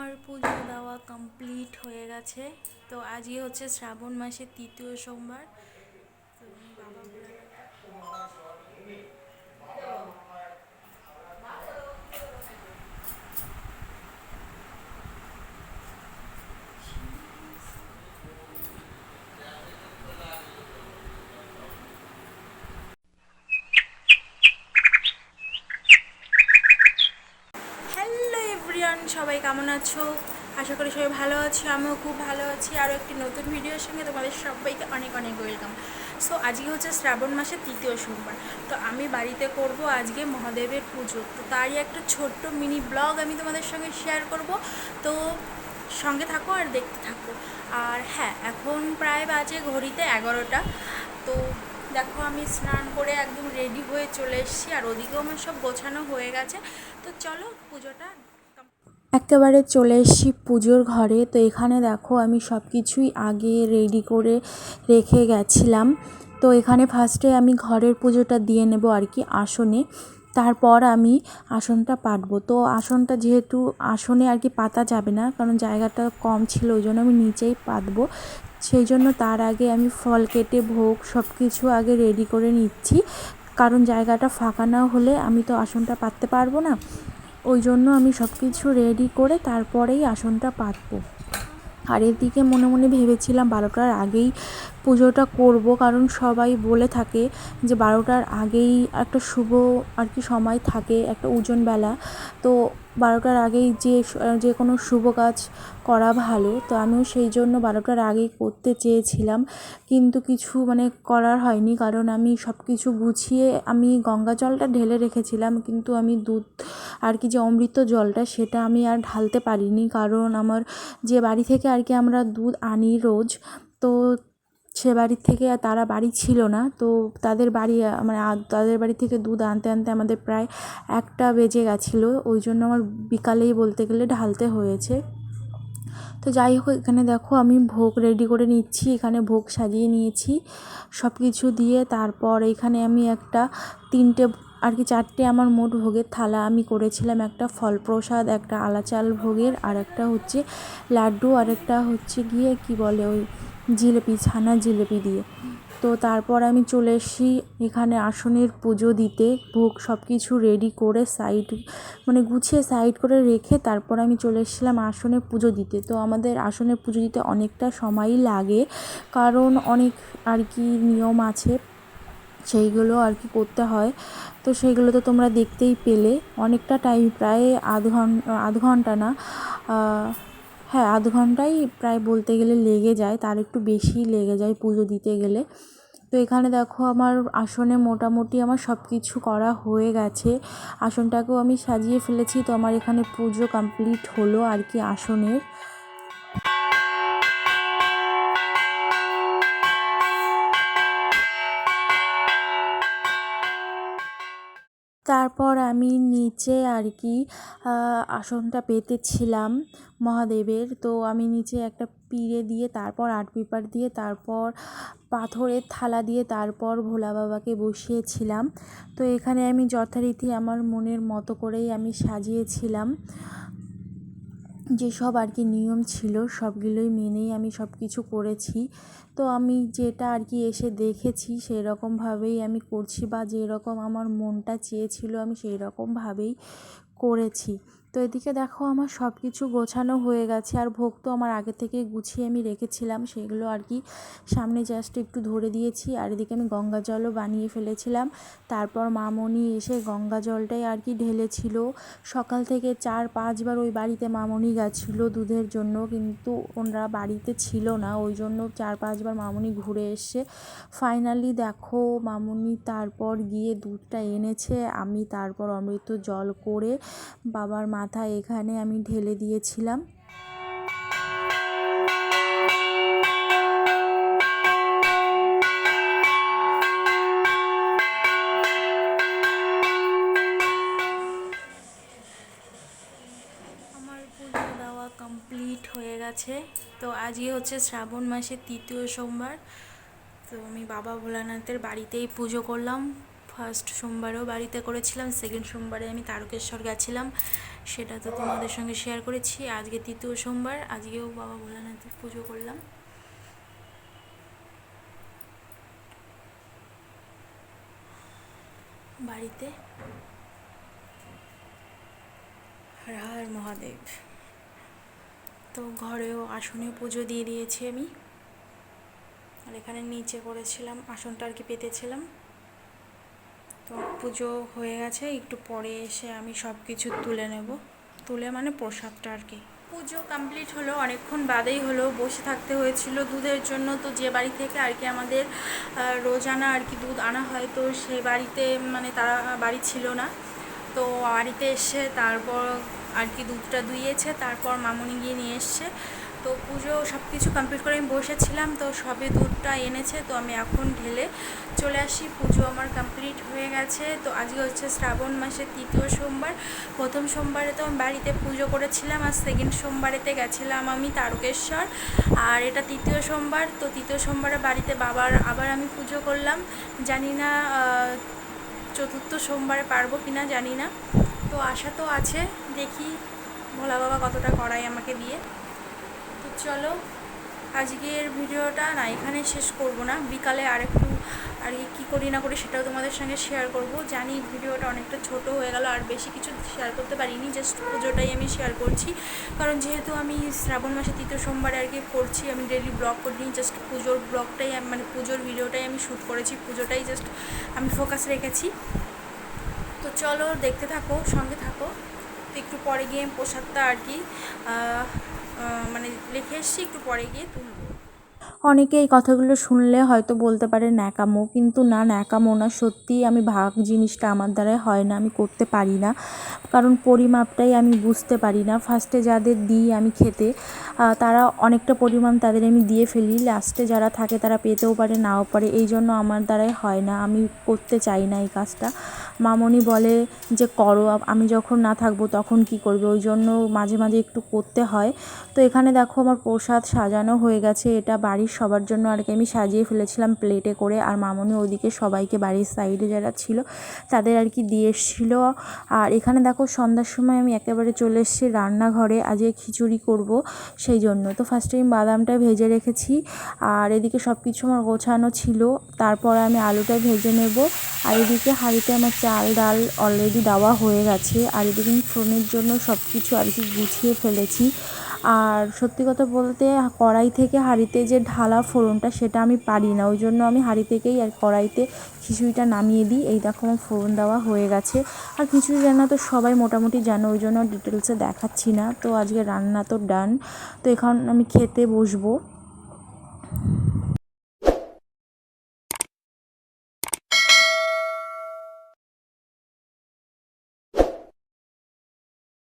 আমার পুজো দেওয়া কমপ্লিট হয়ে গেছে। তো আজই হচ্ছে শ্রাবণ মাসের তৃতীয় সোমবার তো আমি বাবা ভোলানাথ হ্যালো এভরিওয়ান সবাই কেমন আছো? আশা করি সবাই ভালো আছি, আমিও খুব ভালো আছি। আরও একটি নতুন ভিডিওর সঙ্গে তোমাদের সবাইকে অনেক অনেক ওয়েলকাম। সো আজকে হচ্ছে শ্রাবণ মাসের তৃতীয় সোমবার। তো আমি বাড়িতে করব আজকে মহাদেবের পুজো। তো তারই একটা ছোট্ট মিনি ব্লগ আমি তোমাদের সঙ্গে শেয়ার করব। তো সঙ্গে থাকো আর দেখতে থাকো। আর হ্যাঁ এখন প্রায় বাজে ঘড়িতে এগারোটা। তো দেখো আমি স্নান করে একদম রেডি হয়ে চলে এসেছি। আর ওদিকেও আমার সব গোছানো হয়ে গেছে। তো চলো পুজোটা একেবারে চলে এসেছি পুজোর ঘরে। তো এখানে দেখো আমি সব কিছুই আগে রেডি করে রেখে গেছিলাম। তো এখানে ফার্স্টে আমি ঘরের পুজোটা দিয়ে নেব আর কি আসনে। তারপর আমি আসনটা পাতবো তো আসনটা যেহেতু আসনে আর কি পাতা যাবে না, কারণ জায়গাটা কম ছিল ওই জন্য আমি নিচেই পাতবো। সেই জন্য তার আগে আমি ফল কেটে, ভোগ সব কিছু আগে রেডি করে নিচ্ছি। কারণ জায়গাটা ফাঁকা না হলে আমি তো আসনটা পাততে পারব না। ওই জন্য আমি সব কিছু রেডি করে তারপরেই আসনটা পাতবো। আর এর দিকে মনে মনে ভেবেছিলাম বারোটার আগেই পুজোটা করব, কারণ সবাই বলে থাকে যে বারোটার আগেই একটা শুভ আর কি সময় থাকে, একটা ওজন বেলা। তো বারোটার আগেই যে যে কোনো শুভ কাজ করা ভালো। তো আমিও সেই জন্য বারোটার আগেই করতে চেয়েছিলাম। কিন্তু কিছু মানে করার হয়নি, কারণ আমি সব কিছু গুছিয়ে আমি গঙ্গা জলটা ঢেলে রেখেছিলাম, কিন্তু আমি দুধ আর কি যে অমৃত জলটা সেটা আমি আর ঢালতে পারিনি। কারণ আমার যে বাড়ি থেকে আর কি আমরা দুধ আনি রোজ, তো সে বাড়ির থেকে আর তারা বাড়ি ছিল না। তো তাদের বাড়ি মানে তাদের বাড়ি থেকে দুধ আনতে আনতে আমাদের প্রায় একটা বেজে গেছিল। ওই জন্য আমার বিকালেই বলতে গেলে ঢালতে হয়েছে। তো যাই হোক, এখানে দেখো আমি ভোগ রেডি করে নিচ্ছি। এখানে ভোগ সাজিয়ে নিয়েছি সব কিছু দিয়ে। তারপর এখানে আমি একটা তিনটে, আর কি চারটে আমার মোট ভোগের থালা আমি করেছিলাম। একটা ফল প্রসাদ একটা আলাচাল ভোগের, আর একটা হচ্ছে লাড্ডু, আর একটা হচ্ছে গিয়ে কি বলে ওই জিলেপি, ছানা জিলেপি দিয়ে। তো তারপর আমি চলে এসেছি এখানে আসনের পুজো দিতে। ভোগ সব কিছু রেডি করে সাইড মানে গুছিয়ে সাইড করে রেখে তারপর আমি চলে এসেছিলাম আসনে পুজো দিতে। তো আমাদের আসনে পুজো দিতে অনেকটা সময়ই লাগে, কারণ অনেক আর কি নিয়ম আছে, সেইগুলো আর কি করতে হয়। তো সেইগুলো তো তোমরা দেখতেই পেলে। অনেকটা টাইম প্রায় আধ ঘণ্টা আধ ঘণ্টা না হ্যাঁ আধ ঘন্টাই প্রায় বলতে গেলে লেগে যায়, তার একটু বেশিই লেগে যায় পুজো দিতে গেলে। তো এখানে দেখো আমার আসনে মোটামুটি আমার সব কিছু করা হয়ে গেছে। আসনটাকেও আমি সাজিয়ে ফেলেছি, তো আমার এখানে পুজো কমপ্লিট হলো আর কি আসনের। তারপর আমি নিচে আর কি আসনটা পেতেছিলাম মহাদেবের। তো আমি নিচে একটা পিঁড়ে দিয়ে, তারপর আর্ট পেপার দিয়ে, তারপর পাথরের থালা দিয়ে, তারপর ভোলা বাবাকে বসিয়েছিলাম। তো এখানে আমি যথারীতি আমার মনের মতো করেই আমি সাজিয়েছিলাম। যেসব আর কি নিয়ম ছিল, সবগুলোই মেনেই আমি সব কিছু করেছি। তো আমি যেটা আর কি এসে দেখেছি সেই রকমভাবেই আমি করছি বা যেরকম আমার মনটা চেয়েছিল আমি সেই রকমভাবেই করেছি। তো এদিকে দেখো আমার সব কিছু গোছানো হয়ে গেছে, আর ভোগ তো আমার আগে থেকে গুছিয়ে আমি রেখেছিলাম, সেগুলো আর কি সামনে জাস্ট একটু ধরে দিয়েছি, আর এদিকে আমি গঙ্গা জলও বানিয়ে ফেলেছিলাম। তারপর মামনি এসে গঙ্গা জলটাই আর কি ঢেলেছিল। সকাল থেকে চার পাঁচবার ওই বাড়িতে মামনি গেছিল দুধের জন্য, কিন্তু ওনারা বাড়িতে ছিল না, ওই জন্য চার পাঁচবার মামনি ঘুরে এসছে। ফাইনালি দেখো মামনি তারপর গিয়ে দুধটা এনেছে, আমি তারপর অমৃত জল করে বাবার মাথায় এখানে আমি ঢেলে দিয়েছিলাম। কমপ্লিট হয়ে গেছে। তো আজকে হচ্ছে শ্রাবণ মাসের তৃতীয় সোমবার। তো আমি বাবা ভোলানাথের বাড়িতেই পুজো করলাম। ফার্স্ট সোমবারেও বাড়িতে করেছিলাম, সেকেন্ড সোমবারে আমি তারকেশ্বর গেছিলাম। সেটা তো তোমাদের সঙ্গে শেয়ার করেছি। আজকে তৃতীয় সোমবার, আজকেও বাবা ভোলানাথের পুজো করলাম। বাড়িতে হর হর মহাদেব। তো ঘরেও আসনে পুজো দিয়ে দিয়েছি আমি। আর এখানে নিচে করেছিলাম, আসনটা আর কি পেতেছিলাম। তো পুজো হয়ে গেছে, একটু পরে এসে আমি সব কিছু তুলে নেব। তুলে মানে প্রসাদটা আর কি। পুজো কমপ্লিট হলো, অনেকক্ষণ বাদেই হলো, বসে থাকতে হয়েছিল দুধের জন্য। তো যে বাড়ি থেকে আর কি আমাদের রোজানা আর কি দুধ আনা হয়, তো সে বাড়িতে মানে তারা বাড়ি ছিল না। তো বাড়িতে এসে তারপর আর কি দুধটা দুইয়েছে তারপর মামুনি গিয়ে নিয়ে এসছে। তো পুজো সব কিছু কমপ্লিট করে আমি বসেছিলাম, তো সবে দুধটা এনেছে, তো আমি এখন ঢেলে চলে আসি। পুজো আমার কমপ্লিট হয়ে গেছে, তো আজকে হচ্ছে শ্রাবণ মাসের তৃতীয় সোমবার। প্রথম সোমবারে তো আমি বাড়িতে পুজো করেছিলাম, আর সেকেন্ড সোমবারেতে গেছিলাম আমি তারকেশ্বর। আর এটা তৃতীয় সোমবার, তো তৃতীয় সোমবারে বাড়িতে বাবার আবার আমি পুজো করলাম। জানি না চতুর্থ সোমবারে পারব কি না জানি না। তো আশা তো আছে, দেখি। ভোলা বাবা কতটা করায় আমাকে দিয়ে। চলো, আজকের ভিডিওটা না এখানে শেষ করব না। বিকালে আরেকটু আর কি কী করি না করি সেটাও তোমাদের সঙ্গে শেয়ার করব। জানি ভিডিওটা অনেকটা ছোট হয়ে গেল, আর বেশি কিছু শেয়ার করতে পারিনি জাস্ট পুজোটাই আমি শেয়ার করছি। কারণ যেহেতু আমি শ্রাবণ মাসে তৃতীয় সোমবারে আর কি করছি, আমি ডেলি ব্লগ করিনি জাস্ট পুজোর ব্লগটাই মানে পুজোর ভিডিওটাই আমি শ্যুট করেছি, পুজোটাই জাস্ট আমি ফোকাস রেখেছি। তো চলো, দেখতে থাকো, সঙ্গে থাকো। একটু পরে গিয়ে প্রসাদটা আর কি মানে রেখে এসছি একটু পরে গিয়ে তুলবো। অনেকে এই কথাগুলো শুনলে হয়তো বলতে পারে ন্যাকামো, কিন্তু না, ন্যাকামো না। সত্যিই আমি ভাগ জিনিসটা আমার দ্বারাই হয় না, আমি করতে পারি না। কারণ পরিমাপটাই আমি বুঝতে পারি না। ফার্স্টে যাদের দিই আমি খেতে তারা অনেকটা পরিমাণ তাদের আমি দিয়ে ফেলি। লাস্টে যারা থাকে তারা পেতেও পারে, নাও পারে। এই জন্য আমার দ্বারাই হয় না। আমি করতে চাই না এই কাজটা। মামনি বলে যে, করো। আমি যখন না থাকব তখন কি করবে? ওই জন্য মাঝে মাঝে একটু করতে হয়। তো এখানে দেখো আমার প্রসাদ সাজানো হয়ে গেছে। এটা বাড়ির সবার জন্য আর কি আমি সাজিয়ে ফেলেছিলাম প্লেটে করে। আর মামনি ওদিকে সবাইকে বাড়ির সাইডে যারা ছিল, তাদের আর কি দিয়ে এসেছিল। আর এখানে দেখো সন্ধ্যার সময় আমি একেবারে চলে এসেছি রান্নাঘরে, আজকে খিচুড়ি করব সেই জন্য। তো ফার্স্টে আমি বাদামটা ভেজে রেখেছি, আর এদিকে সব কিছু আমার গোছানো ছিল। তারপরে আমি আলুটা ভেজে নেব। আর এদিকে হাঁড়িতে আমার চাল, ডাল অলরেডি দেওয়া হয়ে গেছে। আর এদিকে আমি ফোনের জন্য সব কিছু আর কি গুছিয়ে ফেলেছি। আর সত্যি কথা বলতে কড়াই থেকে হাঁড়িতে যে ঢালা ফোড়নটা সেটা আমি পারি না। ওই জন্য আমি হাঁড়ি থেকেই আর কড়াইতে খিচুড়িটা নামিয়ে দিই। এই দেখো আমার ফোড়ন দেওয়া হয়ে গেছে। আর খিচুড়ি রান্না তো সবাই মোটামুটি জানো, ওই জন্য ডিটেলসে দেখাচ্ছি না। তো আজকে রান্না তো ডান তো এখন আমি খেতে বসবো।